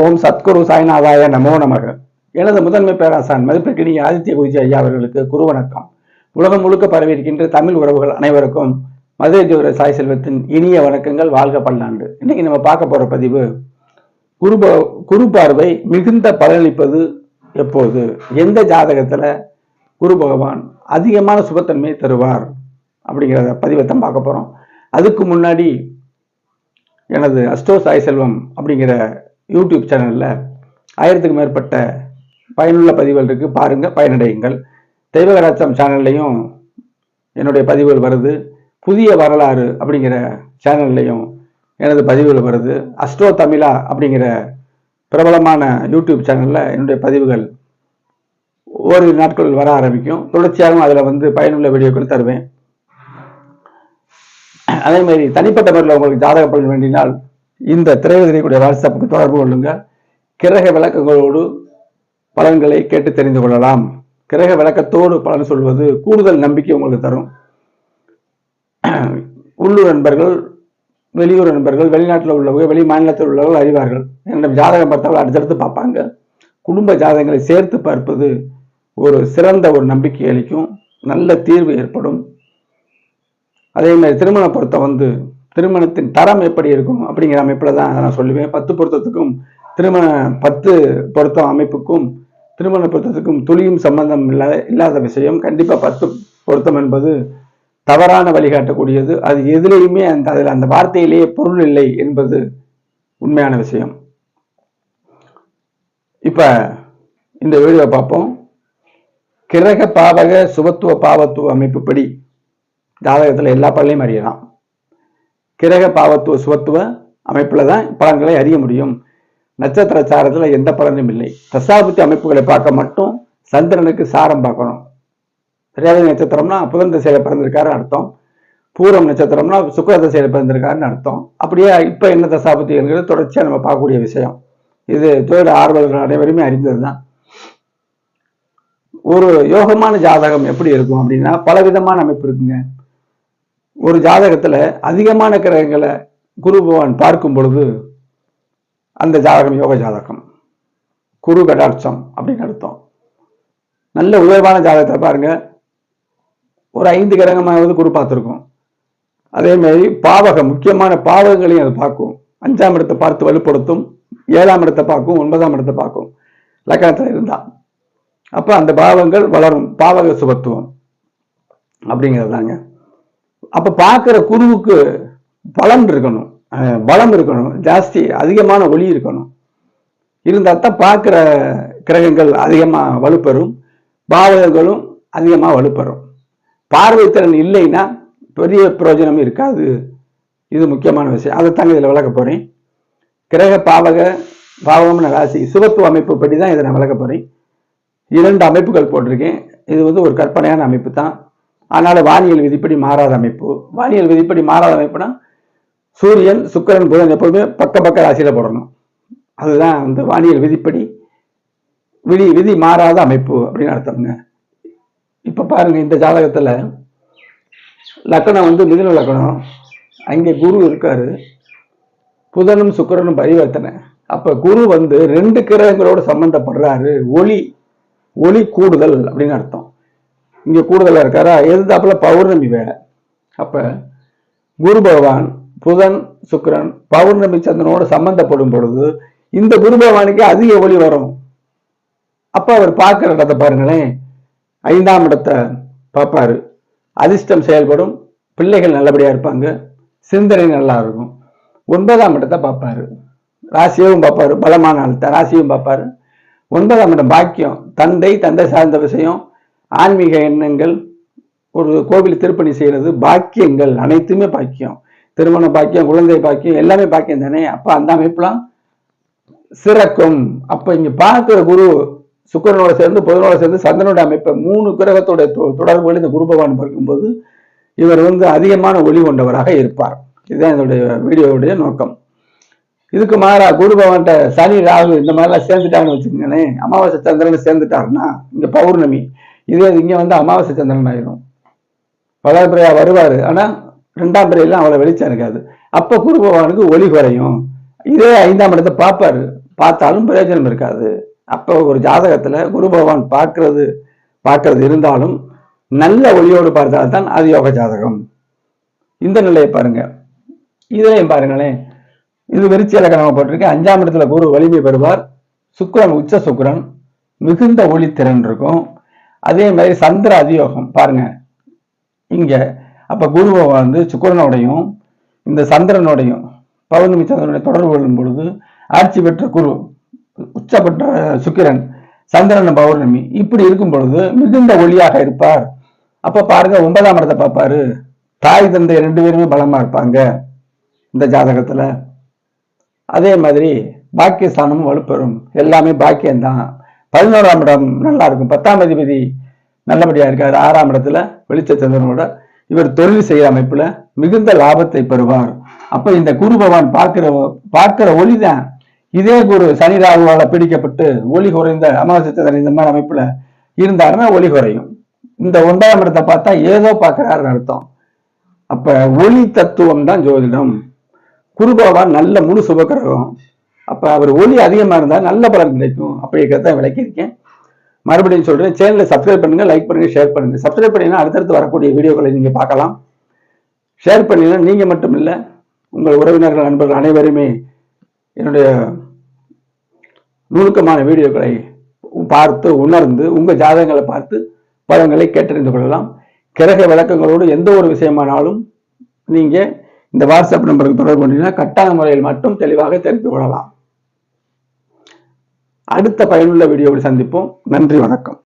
ஓம் சத்குரு சாய்நாதாய நமோ நமக. எனது முதன்மை பேராசான் மதிப்பிற்கினிய ஆதித்ய குருஜி ஐயா அவர்களுக்கு குரு வணக்கம் உலகம் முழுக்க பரவியிருக்கின்ற தமிழ் உறவுகள் அனைவருக்கும் மதுரை ஜோர சாய் செல்வத்தின் இனிய வணக்கங்கள் வாழ்க பல்லாண்டு. இன்னைக்கு நம்ம பார்க்க போற பதிவு குரு குரு பார்வை மிகுந்த பலனளிப்பது எப்போது? எந்த ஜாதகத்துல குரு பகவான் அதிகமான சுபத்தன்மை தருவார்? அப்படிங்கிற பதிவத்தான் பார்க்க போறோம். அதுக்கு முன்னாடி எனது அஸ்டோ சாய் செல்வம் அப்படிங்கிற யூடியூப் சேனலில் ஆயிரத்துக்கு மேற்பட்ட பயனுள்ள பதிவுகள் இருக்குது பாருங்கள் பயனடையுங்கள். தெய்வகராட்சம் சேனல்லையும் என்னுடைய பதிவுகள் வருது. புதிய வரலாறு அப்படிங்கிற சேனல்லையும் எனது பதிவுகள் வருது. அஸ்ட்ரோ தமிழா அப்படிங்கிற பிரபலமான யூடியூப் சேனலில் என்னுடைய பதிவுகள் ஒரு நாட்கள் வர ஆரம்பிக்கும். தொடர்ச்சியாகவும் அதில் வந்து பயனுள்ள வீடியோக்கள் தருவேன். அதே மாதிரி தனிப்பட்ட முறையில் உங்களுக்கு ஜாதக பலன் வேண்டினால் இந்த திரைவதிரைக்கூடிய வாட்ஸ்அப்புக்கு தொடர்பு கொள்ளுங்க. கிரக விளக்கங்களோடு பலன்களை கேட்டு தெரிந்து கொள்ளலாம். கிரக விளக்கத்தோடு பலன் சொல்வது கூடுதல் நம்பிக்கை உங்களுக்கு தரும். உள்ளூர் நண்பர்கள் வெளியூர் நண்பர்கள் வெளிநாட்டில் உள்ளவங்க வெளி மாநிலத்தில் உள்ளவர்கள் அறிவார்கள். என்னிடம் ஜாதகம் பார்த்தவர்கள் அடுத்தடுத்து பார்ப்பாங்க. குடும்ப ஜாதகங்களை சேர்த்து பார்ப்பது ஒரு சிறந்த ஒரு நம்பிக்கை அளிக்கும். நல்ல தீர்வு ஏற்படும். அதே மாதிரி திருமண பொருத்தம் வந்து திருமணத்தின் தரம் எப்படி இருக்கும் அப்படிங்கிற அமைப்பில் தான் நான் சொல்லுவேன். பத்து பொருத்தத்துக்கும் திருமண பத்து பொருத்தம் அமைப்புக்கும் திருமண பொருத்தத்துக்கும் துளியும் சம்பந்தம் இல்லாத இல்லாத விஷயம். கண்டிப்பாக பத்து பொருத்தம் என்பது தவறான வழிகாட்டக்கூடியது. அது எதுலேயுமே அந்த அதில் அந்த வார்த்தையிலேயே பொருள் இல்லை என்பது உண்மையான விஷயம். இப்போ இந்த வீடியோ பார்ப்போம். கிரக பாவக சுபத்துவ பாவத்துவ அமைப்புப்படி ஜாதகத்தில் எல்லா பள்ளியும் அறியலாம். கிரக பாவத்துவ சுவத்துவ அமைப்பில் தான் பலன்களை அறிய முடியும். நட்சத்திர சாரத்தில் எந்த பலனும் இல்லை. தசாபுத்தி அமைப்புகளை பார்க்க மட்டும் சந்திரனுக்கு சாரம் பார்க்கணும். ரேவதி நட்சத்திரம்னா புதன் திசையில பிறந்திருக்காருன்னு அர்த்தம். பூரம் நட்சத்திரம்னா சுக்கர திசையில பிறந்திருக்காருன்னு அர்த்தம். அப்படியே இப்போ என்ன தசாபுத்திங்கிறது தொடர்ச்சியாக நம்ம பார்க்கக்கூடிய விஷயம். இது தொழில் ஆர்வலர்கள் அனைவருமே அறிந்தது தான் ஒரு யோகமான ஜாதகம் எப்படி இருக்கும் அப்படின்னா பலவிதமான அமைப்பு இருக்குங்க. ஒரு ஜாதகத்தில் அதிகமான கிரகங்களை குரு பகவான் பார்க்கும் பொழுது அந்த ஜாதகம் யோக ஜாதகம். குரு கடாட்சம் அப்படின்னு அர்த்தம். நல்ல உயர்வான ஜாதகத்தை பாருங்க. ஒரு ஐந்து கிரகமாவது குரு பார்த்துருக்கும். அதே மாதிரி பாவகம் முக்கியமான பாவகங்களையும் அது பார்க்கும். அஞ்சாம் இடத்தை பார்த்து வலுப்படுத்தும் ஏழாம் இடத்தை பார்க்கும் ஒன்பதாம் இடத்தை பார்க்கும். லக்கணத்தில் இருந்தா. அப்போ அந்த பாவங்கள் வளரும். பாவக சுபத்துவம் அப்படிங்கிறது தாங்க அப்ப பார்க்கிற குருவுக்கு பலம் இருக்கணும். பலம் இருக்கணும். ஜாஸ்தி அதிகமான ஒளி இருக்கணும். இருந்தால் தான் பார்க்குற கிரகங்கள் அதிகமாக வலுப்பெறும். பாவகங்களும் அதிகமாக வலுப்பெறும். பார்வைத்திறன் இல்லைன்னா பெரிய பிரயோஜனம் இருக்காது. இது முக்கியமான விஷயம். அதை தாங்க இதில் விளக்க போகிறேன் கிரக பாவக பாவகம்னு ராசி சுபத்துவ அமைப்பு படி தான் இதை நான் விளக்க போகிறேன் இரண்டு அமைப்புகள் போட்டிருக்கேன். இது வந்து ஒரு கற்பனையான அமைப்பு தான். அதனால வானியல் விதிப்படி மாறாத அமைப்பு. வானியல் விதிப்படி மாறாத அமைப்புனா சூரியன் சுக்கிரன் புதன் எப்போதுமே பக்க பக்க ராசியில போடணும். அதுதான் வந்து வானியல் விதிப்படி விதி விதி மாறாத அமைப்பு அப்படின்னு அர்த்தம்ங்க. இப்போ பாருங்க இந்த ஜாதகத்துல லக்கணம் வந்து மிதுன லக்கணம். அங்கே குரு இருக்காரு. புதனும் சுக்கரனும் பரிவர்த்தனை. அப்போ குரு வந்து ரெண்டு கிரகங்களோடு சம்மந்தப்படுறாரு ஒளி ஒளி கூடுதல் அப்படின்னு அர்த்தம். இங்க கூடுதலா இருக்காரா? எதிர்த்தாப்புல பௌர்ணமி வேற. அப்ப குரு பகவான் புதன் சுக்கரன் பௌர்ணமி சந்திரனோட சம்பந்தப்படும் பொழுது இந்த குரு பகவானுக்கு அதிக ஒளி வரும். அப்ப அவர் பார்க்கிற இடத்தை பாருங்களேன். ஐந்தாம் இடத்தை பார்ப்பாரு. அதிர்ஷ்டம் செயல்படும். பிள்ளைகள் நல்லபடியா இருப்பாங்க. சிந்தனை நல்லா இருக்கும். ஒன்பதாம் இடத்தை பார்ப்பாரு. ராசியவும் பார்ப்பாரு. பலமான இடத்தை ராசியும் பார்ப்பாரு. ஒன்பதாம் இடம் பாக்கியம். தந்தை தந்தை சார்ந்த விஷயம். ஆன்மீக எண்ணங்கள் ஒரு கோவில் திருப்பணி செய்கிறது பாக்கியங்கள் அனைத்துமே பாக்கியம். திருமண பாக்கியம் குழந்தை பாக்கியம் எல்லாமே பாக்கியம் தானே? அப்போ அந்த அமைப்புலாம் சிறக்கும். அப்போ இங்கே பார்க்குற குரு சுக்கிரனோட சேர்ந்து புதனோட சேர்ந்து சந்திரனோட அமைப்பை மூணு கிரகத்தோட தொ- தொடர்புகள் இந்த குரு பகவான் பார்க்கும்போது இவர் வந்து அதிகமான ஒளி கொண்டவராக இருப்பார். இதுதான் என்னுடைய வீடியோவுடைய நோக்கம். இதுக்கு மாறா குரு பகவான்கிட்ட சனி ராகு இந்த மாதிரிலாம் சேர்ந்துட்டாங்கன்னு வச்சுக்கோங்களேன். அமாவாசை சந்திரன் சேர்ந்துட்டாருன்னா இங்கே பௌர்ணமி. இதே இங்கே வந்து அமாவாசை சந்திரன் ஆயிரும். பலபிரையாக வருவார். ஆனால் ரெண்டாம் பிறையெல்லாம் அவ்வளோ வெளிச்சம் இருக்காது. அப்போ குரு பகவானுக்கு ஒளி குறையும். இதே ஐந்தாம் இடத்தை பார்ப்பாரு. பார்த்தாலும் பிரயோஜனம் இருக்காது. அப்போ ஒரு ஜாதகத்தில் குரு பகவான் பார்க்கறது பார்க்கறது இருந்தாலும் நல்ல ஒளியோடு பார்த்தால்தான் அது யோக ஜாதகம். இந்த நிலையை பாருங்க. இதுலையும் பாருங்களேன். இது விருச்சி இலக்கணமாக போட்டிருக்கு அஞ்சாம் இடத்துல குரு வலிமை பெறுவார். சுக்கரன் உச்ச சுக்கரன் மிகுந்த ஒளித்திறன் இருக்கும். அதே மாதிரி சந்திர அதியோகம் பாருங்க. இங்க அப்ப குருவை வந்து சுக்கிரனோடையும் இந்த சந்திரனோடையும் பௌர்ணமி சந்திரனுடைய தொடர்பு கொள்ளும் பொழுது ஆட்சி பெற்ற குரு உச்சப்பட்ட சுக்கிரன் சந்திரன் பௌர்ணமி இப்படி இருக்கும் பொழுது மிகுந்த ஒளியாக இருப்பார். அப்ப பாருங்க ஒன்பதாம் இடத்தை பார்ப்பாரு. தாய் தந்தை ரெண்டு பேருமே பலமா இருப்பாங்க இந்த ஜாதகத்துல. அதே மாதிரி பாக்கியஸ்தானமும் வலுப்பெறும். எல்லாமே பாக்கியம்தான். பதினோராம் இடம் நல்லா இருக்கும் பத்தாம் அதிபதி நல்லபடியா இருக்காரு. ஆறாம் இடத்துல வெளிச்சந்திரனோட இவர் தொழில் செய்கிற அமைப்புல மிகுந்த லாபத்தை பெறுவார். அப்ப இந்த குரு பகவான் பார்க்கிற பார்க்கிற ஒளிதான். இதே குரு சனி ராகுவால பிடிக்கப்பட்டு ஒளி குறைந்த அமாவாசை சந்திரன் இந்த மாதிரி அமைப்புல இருந்தாருன்னா ஒளி குறையும். இந்த ஒன்பதாம் இடத்தை பார்த்தா ஏதோ பார்க்கிறாருன்னு அர்த்தம். அப்ப ஒளி தத்துவம் தான் ஜோதிடம். குரு பகவான் நல்ல முழு சுபக்கிரகம் அப்ப அவர் ஒளி அதிகமா இருந்தா நல்ல பலன் கிடைக்கும். அப்படிங்கிறத விளக்கியிருக்கேன். மறுபடியும் சொல்றேன் சேனலை சப்ஸ்கிரைப் பண்ணுங்க லைக் பண்ணுங்க ஷேர் பண்ணுங்க. சப்ஸ்கிரைப் பண்ணீங்கன்னா அடுத்தடுத்து வரக்கூடிய வீடியோக்களை நீங்க பார்க்கலாம். ஷேர் பண்ணீங்கன்னா நீங்க மட்டும் இல்ல உங்கள் உறவினர்கள் நண்பர்கள் அனைவருமே என்னுடைய நுணுக்கமான வீடியோக்களை பார்த்து உணர்ந்து உங்க ஜாதகங்களை பார்த்து பலன்களை கேட்டறிந்து கொள்ளலாம். கிரக விளக்கங்களோடு எந்த ஒரு விஷயமானாலும் நீங்க இந்த வாட்ஸ்அப் நம்பருக்கு தொடர்பு கொண்டீங்கன்னா கட்டாய முறையில் மட்டும் தெளிவாக தெரிந்து கொள்ளலாம். அடுத்த பயனுள்ள வீடியோவில் சந்திப்போம். நன்றி வணக்கம்.